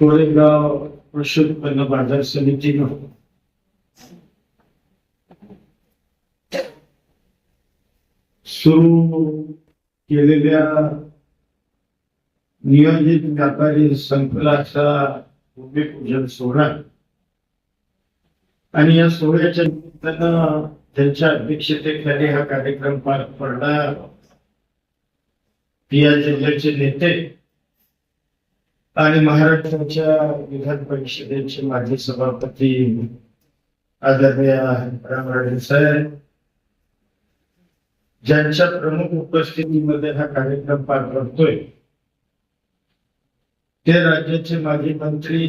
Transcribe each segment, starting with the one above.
कोरेगाव कृषी उत्पन्न बाजार समितीनं सुरू केलेल्या नियोजित व्यापारी संकुलाचा भूमिपूजन सोहळा. आणि या सोहळ्याच्या निमित्तानं त्यांच्या अध्यक्षतेखाली हा कार्यक्रम पार पडला. या जिल्ह्याचे नेते आणि महाराष्ट्राच्या विधान परिषदेचे माजी सभापती आदरणीय रामराजे साहेब ज्यांच्या प्रमुख उपस्थितीमध्ये हा कार्यक्रम पार पडतोय ते राज्याचे माजी मंत्री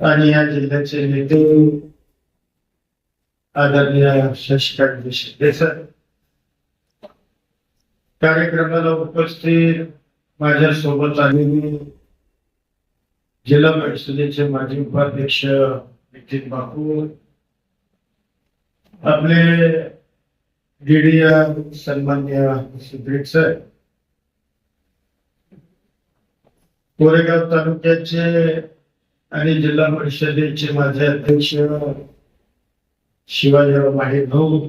आणि या जिल्ह्याचे नेते आदरणीय शशिकांत शिंदे सर कार्यक्रमाला उपस्थित माझ्या सोबत आलेले जिल्हा परिषदेचे माजी उपाध्यक्ष नितीन बापू आपले डीडीआर सन्मान्य सुप्रीत सर कोरेगाव तालुक्याचे आणि जिल्हा परिषदेचे माझे अध्यक्ष शिवाजीराव माहे भाऊ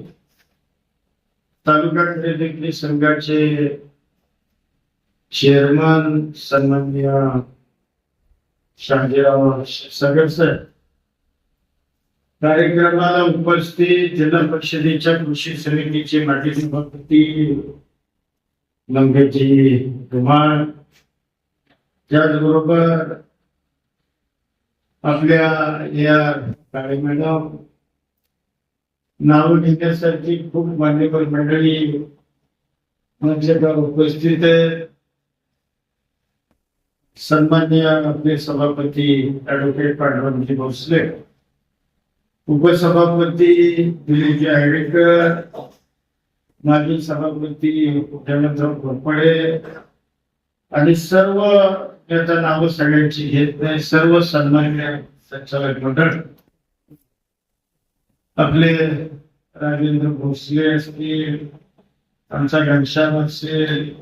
तालुका संघाचे चेअरमन सन्मान्य शहाजीराव सगळ सर. कार्यक्रमाला उपस्थित जिल्हा परिषदेच्या कृषी समितीचे माजी सभापती लंबेजी धुमाळ त्याचबरोबर आपल्या या काळे मॅडम नाव घेण्यासाठी खूप मान्यवर मंडळी माझ्या उपस्थित आहेत. सन्मान्य आपले सभापती ऍडव्होकेट पांडुरंगजी भोसले उपसभापती दिलीपजी आयडेकर माजी सभापती देवेंद्र घोरपडे आणि सर्व त्याचं नाव सगळ्यांची घेत नाही सर्व सन्मान्य संचालक मंडळ. आपले राजेंद्र भोसले असतील आमचा घनश्याम असेल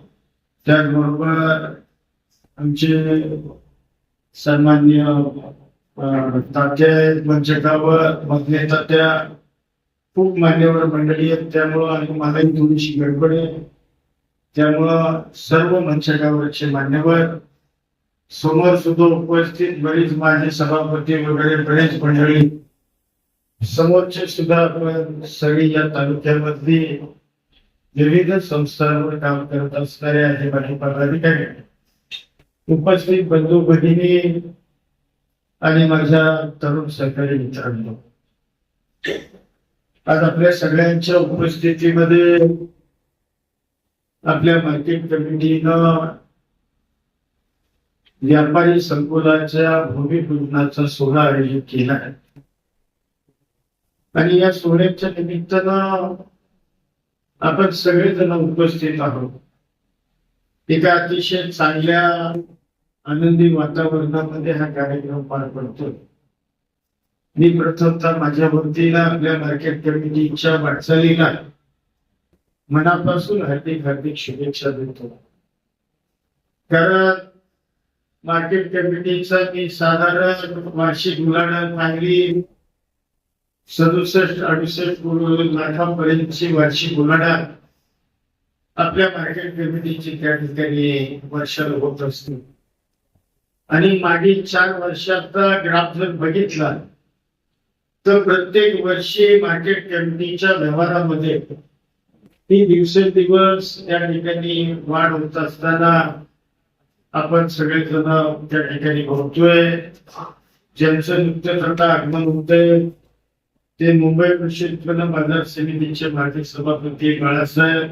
त्याचबरोबर आमचे सन्मान्य तात्या आहेत म्हणजे मंचकावर मधले तात्या खूप मान्यवर मंडळी आहेत. त्यामुळं आणि मलाही थोडीशी गडबड आहे. त्यामुळं सर्व मंचकावरचे मान्यवर समोर सुद्धा उपस्थित बरीच माझे सभापती वगैरे बरेच मंडळी. समोरचे सुद्धा आपण सगळी या तालुक्यामधली विविध संस्थांवर काम करत असणारे आहे माझे पदाधिकारी. उपस्थित बंधू भगिनी आणि माझ्या तरुण सहकारी मित्रांनो. आज आपल्या सगळ्यांच्या उपस्थितीमध्ये आपल्या मार्केट कमिटीनं व्यापारी संकुलाच्या भूमिपूजनाचा सोहळा आयोजित केला आहे. आणि या सोहळ्याच्या निमित्तानं आपण सगळेजण उपस्थित आहोत. एका अतिशय चांगल्या आनंदी वातावरणामध्ये हा कार्यक्रम पार पडतोय मी प्रथमतः माझ्या भक्तीला आपल्या मार्केट कमिटीच्या वाटचालीला मनापासून हार्दिक हार्दिक शुभेच्छा देतो. कारण मार्केट कमिटीचा मी साधारण वार्षिक उलाढाल चांगली सदुसष्ट अडुसष्ट लाखापर्यंतची वार्षिक उलाढाल आपल्या मार्केट कमिटीची त्या ठिकाणी वर्षाला होत असते. आणि मागील चार वर्षाचा ग्राफ जर बघितला तर प्रत्येक वर्षी मार्केट कमिटीच्या व्यवहारामध्ये ती दिवसेंदिवस त्या ठिकाणी वाढ होत असताना आपण सगळेजण त्या ठिकाणी बघतोय. ज्यांचं नुकतंच आता आगमन होतंय ते मुंबई कृषी उत्पन्न बाजार समितीचे माजी सभापती बाळासाहेब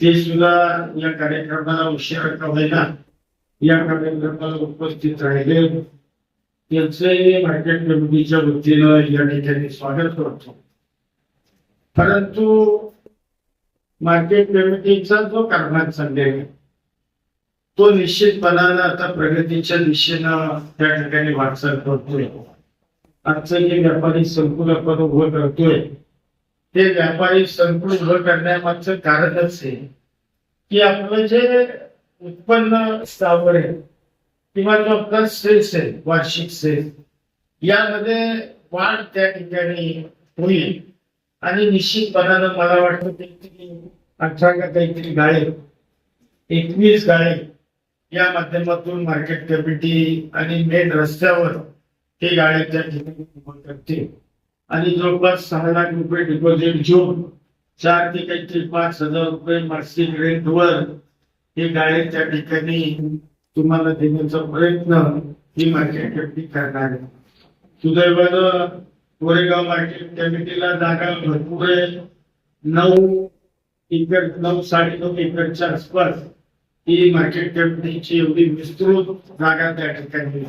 ते सुद्धा या कार्यक्रमाला उशिरा करायला या कार्यक्रमाला उपस्थित राहिले. त्यांचे मार्केट कमिटीच्या वतीनं या ठिकाणी स्वागत करतो. परंतु मार्केट कमिटीचा जो कारभार चाललेला तो निश्चितपणानं आता प्रगतीच्या दिशेनं त्या ठिकाणी वाटचाल करतोय. आजचं जे व्यापारी संकुल आपण उभं करतोय ते व्यापारी संकुल उभं करण्यामागचं कारणच आहे की आपलं जे उत्पन्न स्थावर आहे किंवा जो आपला सेल्स आहे वार्षिक सेल्स यामध्ये वाढ त्या ठिकाणी होईल. आणि निश्चितपणानं मला वाटतं काहीतरी अठरा का काहीतरी गाळे एकवीस गाळे या माध्यमातून मार्केट कमिटी आणि मेन रस्त्यावर हे गाळे त्या ठिकाणी करतील. आणि जवळपास सहा लाख रुपये डिपॉझिट घेऊन चार ते काहीतरी पाच हजार रुपये मासिक रेंटवर हे गाळे त्या ठिकाणी तुम्हाला देण्याचा प्रयत्न ही मार्केट कमिटी करणार आहे. सुदैवानं कोरेगाव मार्केट कमिटीला जागा भरपूर आहे. नऊ एकर नऊ साडेनऊ एकरच्या आसपास ही मार्केट कमिटीची एवढी विस्तृत जागा त्या ठिकाणी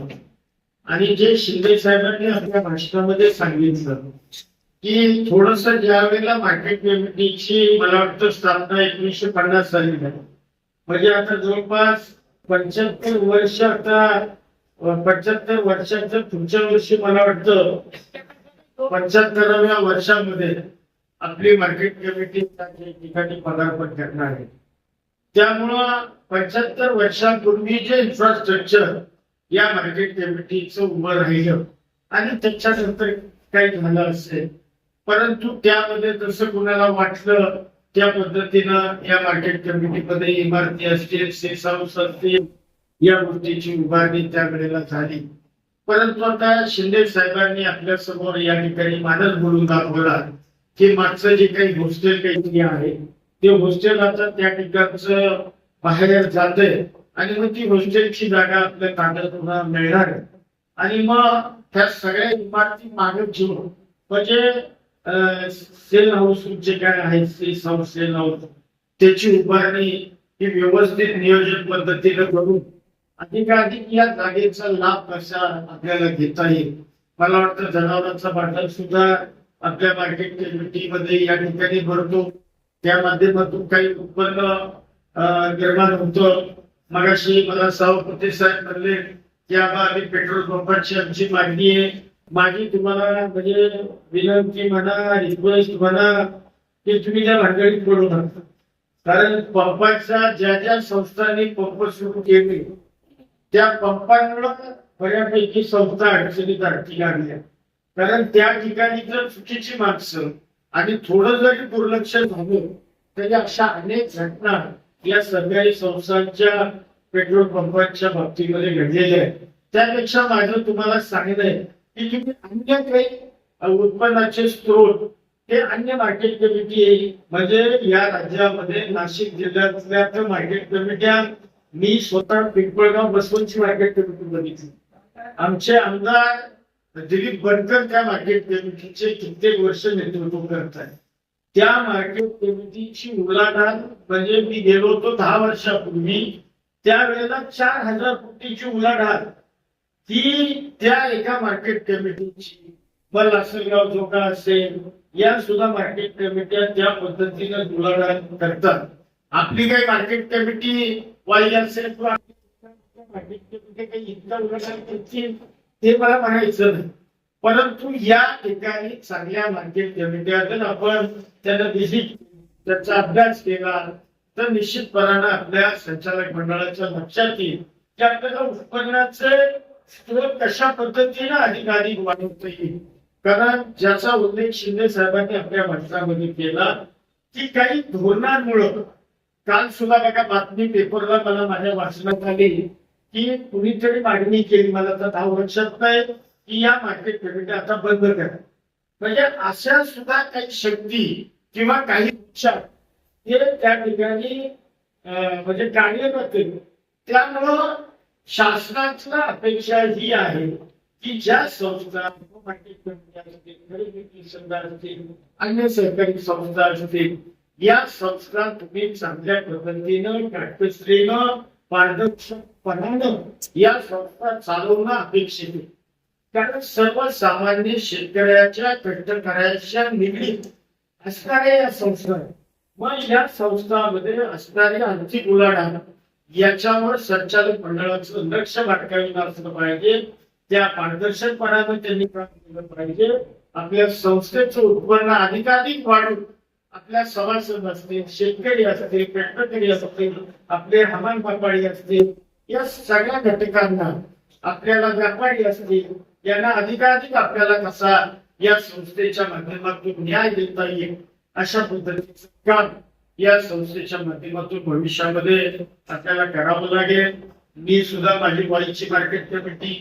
आणि जे शिंदे साहेबांनी आपल्या भाषणामध्ये सांगितलं की थोडस ज्या वेळेला मार्केट कमिटीची मला वाटतं स्थापना एकोणीसशे पन्नास साली झाली म्हणजे आता जवळपास पंच्याहत्तर वर्ष आता पंच्याहत्तर वर्षाच्या पुढच्या वर्षी मला वाटतं पंच्याहत्तराव्या वर्षामध्ये आपली मार्केट कमिटी ठिकाणी पदार्पण करणार आहे. त्यामुळं पंच्याहत्तर वर्षापूर्वी जे इन्फ्रास्ट्रक्चर या मार्केट कमिटीचं उभं राहिलं. आणि त्याच्यानंतर काही झालं असेल. परंतु त्यामध्ये जसं कुणाला वाटलं त्या पद्धतीनं या मार्केट कमिटीमध्ये इमारती असतील सेस हाऊस असतील या गोष्टीची उभारणी त्यावेळेला झाली. परंतु आता शिंदे साहेबांनी आपल्यासमोर या ठिकाणी मानस बोलून दाखवला की मागचं जे काही हॉस्टेल काही आहे ते हॉस्टेल आता त्या ठिकाणचं बाहेर जातंय. आणि मग ती हॉस्टेलची जागा आपल्या ताब्यात पुन्हा मिळणार. आहे आणि मग त्या सगळ्या इमारती मागे घेऊन म्हणजे सेल हाऊस जे काय आहे सेल हाऊस सेल हाऊस त्याची उभारणी ही व्यवस्थित नियोजन पद्धतीने करून अधिकाधिक या जागेचा लाभ कसा आपल्याला घेता येईल? मला वाटतं जनावरांचा बाजार सुद्धा आपल्या मार्केट कमिटीमध्ये या ठिकाणी भरतो. त्या माध्यमातून काही उत्पन्न निर्माण होतं. मगाशी मला सभापती साहेब म्हणले की आता आम्ही पेट्रोल पंपाची आमची मागणी आहे. माझी तुम्हाला म्हणजे विनंती म्हणा रिक्वेस्ट म्हणा की तुम्ही त्या भानगडीत पडू नका. कारण पंपाच्या ज्या ज्या संस्थांनी पंप सुरू केले त्या पंपांमुळे बऱ्यापैकी संस्था अडचणीत अडकी आणल्या कारण त्या ठिकाणी जर चुकीची माणसं आणि थोडं जरी दुर्लक्ष झालं तरी अशा अनेक घटना या सरकारी संस्थांच्या पेट्रोल पंपांच्या बाबतीमध्ये घडलेले आहे. त्यापेक्षा माझं तुम्हाला सांगणं आहे की तुम्ही अन्य काही उत्पन्नाचे स्रोत ते अन्य मार्केट कमिटी आहे. म्हणजे या राज्यामध्ये नाशिक जिल्ह्यातल्या त्या मार्केट कमिट्या मी स्वतः पिंपळगाव बसवंतची मार्केट कमिटी बघितली. आमचे आमदार दिलीप बनकर त्या मार्केट कमिटीचे कित्येक वर्ष नेतृत्व करत आहेत त्या मार्केट कमिटीची उलाढाल म्हणजे मी गेलो होतो दहा वर्षापूर्वी. त्यावेळेला चार हजार कोटीची उलाढाल ती त्या एका मार्केट कमिटीची मग लासलगाव झोका असेल या सुद्धा मार्केट कमिट्या त्या पद्धतीनं उलाढाल करतात. आपली काही मार्केट कमिटी वाई असेल किंवा मार्केट कमिटी काही इतका उलाढाल करतील ते मला म्हणायचं नाही. परंतु या ठिकाणी चांगल्या मार्केट कमिट्यातून आपण त्यांना विजिट त्याचा अभ्यास केला तर निश्चितपणानं आपल्या संचालक मंडळाच्या लक्षात येईल की आपल्याला उत्पन्नाचे स्रोत कशा पद्धतीनं अधिकाधिक वाढवता येईल? कारण ज्याचा उल्लेख शिंदे साहेबांनी आपल्या भाषणामध्ये केला की काही धोरणांमुळं काल सुद्धा बघा बातमी पेपरला मला माझ्या वाचनात आली की कुणीतरी मागणी केली मला तर दहा वर्षात नाही की या मार्केट कमिटी आता बंद करा. म्हणजे अशा सुद्धा काही शक्ती किंवा काही इच्छा हे त्या ठिकाणी म्हणजे कार्यरत त्यामुळं शासनाची अपेक्षा ही आहे की ज्या संस्था मार्केट कमिटी असतील खरेदी संस्था असतील अन्य सहकारी संस्था असतील या संस्था तुम्ही चांगल्या पद्धतीनं काटकसरीनं पारदर्शकपणानं या संस्था चालवणं अपेक्षित आहे. कारण सर्वसामान्य शेतकऱ्याच्या कष्टकऱ्याच्या निगडीत असणाऱ्या या संस्था मग या संस्थांमध्ये असणारी आर्थिक उलाढाल याच्यावर संचालक मंडळाचं लक्ष भटकाविलं असलं पाहिजे. त्या पारदर्शकपणानं त्यांनी काम केलं पाहिजे. आपल्या संस्थेचं उत्पन्न अधिकाधिक वाढून आपल्या सभासद असतील शेतकरी असतील पेटकरी असतील आपले हवामान व्यापारी असतील या सगळ्या घटकांना आपल्याला व्यापारी असतील यांना अधिकाधिक आपल्याला कसा या संस्थेच्या माध्यमातून न्याय देता येईल अशा पद्धतीचं काम या संस्थेच्या माध्यमातून भविष्यामध्ये आपल्याला करावं लागेल. मी सुद्धा माझी वाईची मार्केट कमिटी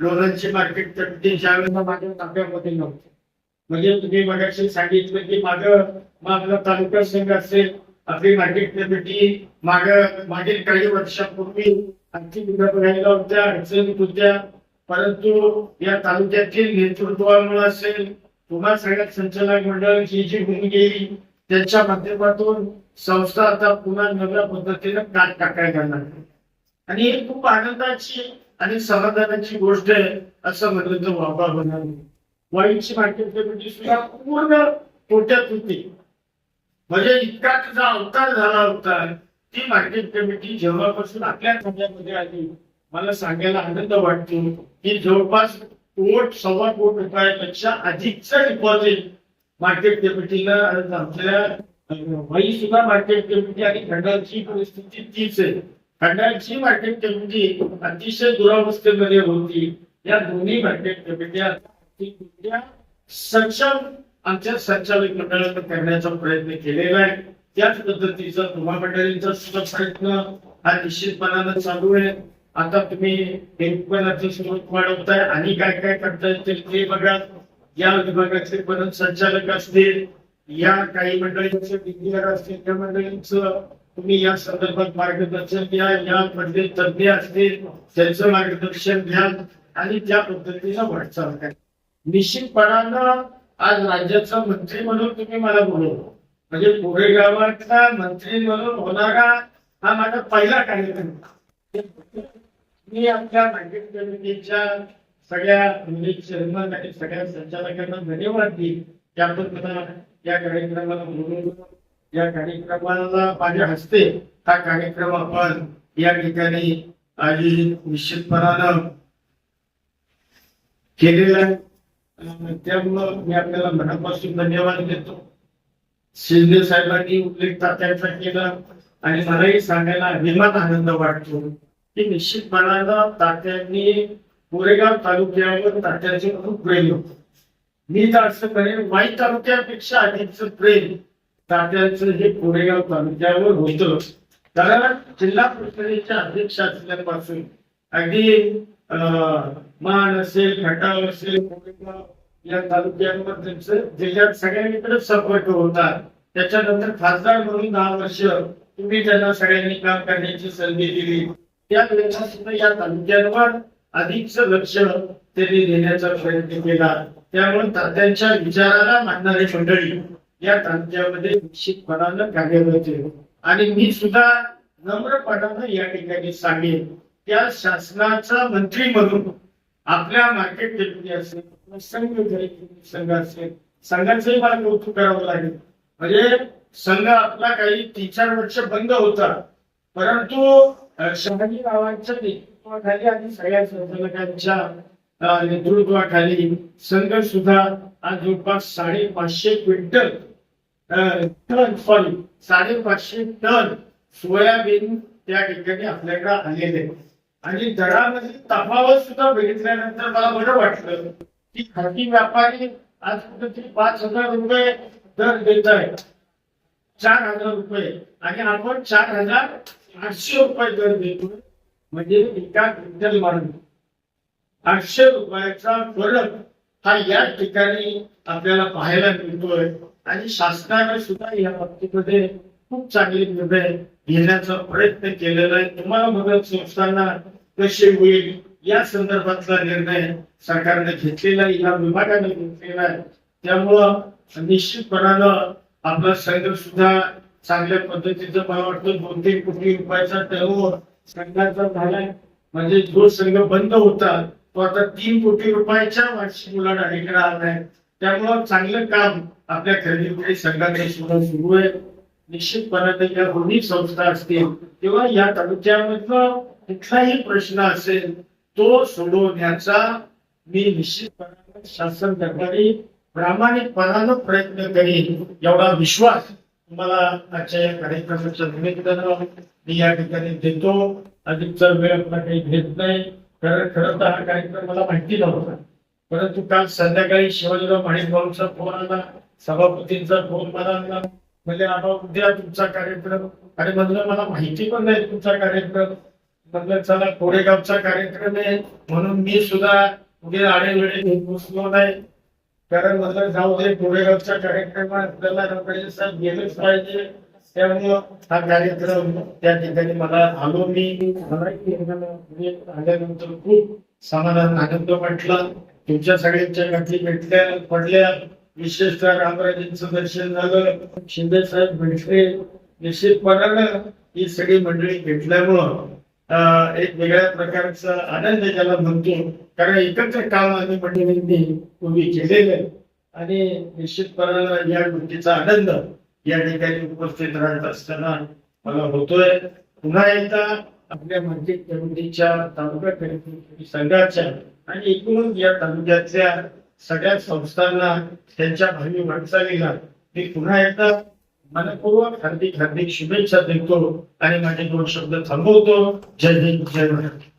लोणंदची मार्केट कमिटी ज्यावेळेला माझ्या ताब्यामध्ये नव्हते. म्हणजे तुम्ही मगाशी सांगितलं की माग आपला तालुका संघ असेल आपली मार्केट कमिटी माग मागील काही वर्षापूर्वी आर्थिक विभाग राहिला होत्या अडचणी होत्या. परंतु या तालुक्यातील नेतृत्वामुळे असेल तुम्हा सगळ्यात संचालक मंडळाची जी भूमिका गेली त्यांच्या माध्यमातून संस्था आता पुन्हा नव्या पद्धतीने काट टाकायला जाणार आणि ही खूप आनंदाची आणि समाधानाची गोष्ट आहे असं म्हणलं तर वाबा होणार वाईटची मार्केट कमिटी म्हणजे सुद्धा पूर्ण तोट्यात होती. म्हणजे इतका तिचा अवतार झाला होता. ती मार्केट कमिटी म्हणजे जेव्हापासून आपल्या खात्यामध्ये आली मला सांगायला आनंद वाटतो की जवळपास कोट सव्वा कोट रुपयापेक्षा अधिकचा डिपॉझिट मार्केट कमिटीनं आपल्या वही सुद्धा मार्केट कमिटी आणि खंडाची परिस्थिती तीच आहे. खंडाची मार्केट कमिटी अतिशय दुरावस्थेमध्ये होती. या दोन्ही मार्केट कमिट्या सक्षम आमच्या संचालक मंडळानं करण्याचा प्रयत्न केलेला आहे. त्याच पद्धतीचा तुम्हा मंडळींचा सुद्धा प्रयत्न हा निश्चितपणानं चालू आहे. आता तुम्ही हे उत्पन्नाचे वाढवताय आणि काय काय करताय ते बघा. या विभागाचे परत संचालक असतील या काही मंडळींचे विज्ञान असतील त्या मंडळींचं तुम्ही या संदर्भात मार्गदर्शन घ्या या मध्ये तज्ञ असतील त्यांचं मार्गदर्शन घ्या आणि त्या पद्धतीनं वाटचाल करा. निश्चितपणानं आज राज्याचा मंत्री म्हणून तुम्ही मला बोलवलं. म्हणजे कोरेगावातला मंत्री म्हणून होणारा हा माझा पहिला कार्यक्रम. मी आपल्या मार्केट कमिटीच्या सगळ्या म्हणजे चेअरमन आणि सगळ्या संचालकांना धन्यवाद देईन. त्याबद्दल मला या कार्यक्रमाला म्हणून या कार्यक्रमाला माझ्या हस्ते हा कार्यक्रम आपण या ठिकाणी आयोजित निश्चितपणानं केलेला आहे. त्यामुळं मी आपल्याला मनापासून धन्यवाद देतो. शिंदे साहेबांनी उल्लेख त्याचा केला आणि मलाही सांगायला अभिमान आनंद वाटतो. की निश्चितपणानं तात्यांनी कोरेगाव तालुक्यावर तात्याचे खूप प्रेम होत. मी तर असं करेन वाई तालुक्यापेक्षा अधिकचं प्रेम तात्याचं हे कोरेगाव तालुक्यावर होतं. कारण जिल्हा परिषदेच्या अध्यक्ष असल्यापासून अगदी मान असेल खटाव असेल कोरेगाव या तालुक्यांवर त्यांचं जिल्ह्यात सगळ्यांकडे संपर्क होता. त्याच्यानंतर खासदार म्हणून दहा वर्ष तुम्ही त्यांना सगळ्यांनी काम करण्याची संधी दिली. त्या सुद्धा या तालुक्यांवर अधिकच लक्ष त्यांनी देण्याचा प्रयत्न केला. त्यामुळे तात्यांच्या विचाराला मानणारी मंडळी या तालुक्यामध्ये निश्चितपणानं कार्यरत आहे आणि मी सुद्धा नम्रपणानं या ठिकाणी सांगेन त्या शासनाचा मंत्री म्हणून आपल्या मार्केट कमिटी असेल संघ संघ असेल संघाचंही मला कौतुक करावं लागेल. म्हणजे संघ आपला काही तीन चार वर्ष बंद होता परंतु शहाजी गावांच्या नेतृत्वाखाली आणि सगळ्या संचालकांच्या नेतृत्वाखाली संघ सुद्धा आज जवळपास साडेपाचशे क्विंटल टन सॉरी साडेपाचशे टन सोयाबीन त्या ठिकाणी आपल्याकडे आलेले आणि दरामध्ये तफावत सुद्धा बघितल्यानंतर मला बरं वाटलं की खाजगी व्यापारी आज कुठेतरी पाच हजार रुपये दर देत आहे चार हजार रुपये. आणि आपण चार हजार आठशे रुपये दर देतो म्हणजे एका क्विंटल मारून. आठशे रुपयाचा फरक हा या ठिकाणी आपल्याला पाहायला मिळतोय. आणि शासनाने सुद्धा या बाबतीमध्ये खूप चांगले निर्णय घेण्याचा प्रयत्न केलेला आहे. तुम्हाला मदत संस्थांना कशी होईल या संदर्भातला निर्णय सरकारने घेतलेला आहे या विभागाने घेतलेला आहे. त्यामुळं निश्चितपणानं आपला संघ सुद्धा चांगल्या पद्धतीचं मला वाटतं दोन तीन कोटी रुपयाचा टर्नओव्हर संघाचा झालाय. म्हणजे जो संघ बंद होता तो आता तीन कोटी रुपयाच्या वार्षिक उलाढालीकडे आहे त्यामुळं चांगलं काम आपल्या खरेदी संघाकडे सुद्धा सुरू आहे. निश्चितपणाने ज्या दोन्ही संस्था असतील किंवा या तालुक्यामधला कुठलाही प्रश्न असेल तो सोडवण्याचा मी निश्चितपणाने शासन करणारी प्रामाणिकपणानं प्रयत्न करीन एवढा विश्वास मला आजच्या या कार्यक्रमाच्या निमित्तानं मी या ठिकाणी देतो. अधिकचा वेळ आपला काही घेत नाही कारण खरं तर हा कार्यक्रम मला माहिती नव्हता. परंतु काल संध्याकाळी शिवाजीराव माणिक फोन आला सभापतींचा फोन मला आला. म्हणजे आबा उद्या तुमचा कार्यक्रम. आणि म्हणलं मला माहिती पण नाही तुमचा कार्यक्रम. म्हणलं चला कोरेगावचा कार्यक्रम आहे. म्हणून मी सुद्धा उद्या आडेवेळे घेऊन बसलो नाही. कारण म्हणलं जाऊ दे कोरेगावचा आपल्याला साहेब गेलेच पाहिजे. त्यामुळं हा कार्यक्रम त्या ठिकाणी मला आलो मी. आल्यानंतर खूप समाधान आनंद वाटला. तुमच्या सगळ्यांच्या गाठी भेटल्या पडल्या. विशेषतः रामराजेंचं दर्शन झालं. शिंदे साहेब भेटले निश्चितपणानं ही सगळी मंडळी भेटल्यामुळं एक वेगळ्या प्रकारचा आनंद ज्याला म्हणतो. कारण एकत्र काम आम्ही मंडळींनी पूर्वी केलेलं आहे. आणि निश्चितपणानं या गोष्टीचा आनंद या ठिकाणी उपस्थित राहत असताना मला होतोय. पुन्हा एकदा आपल्या मार्केट कमिटीच्या तालुका कमिटी संघाच्या आणि एकूणच या तालुक्यातल्या सगळ्या संस्थांना त्यांच्या भावी वाटचालीला मी पुन्हा एकदा मनपूर्वक हार्दिक हार्दिक शुभेच्छा देतो आणि माझे दोन शब्द थांबवतो. जय हिंद जय महाराष्ट्र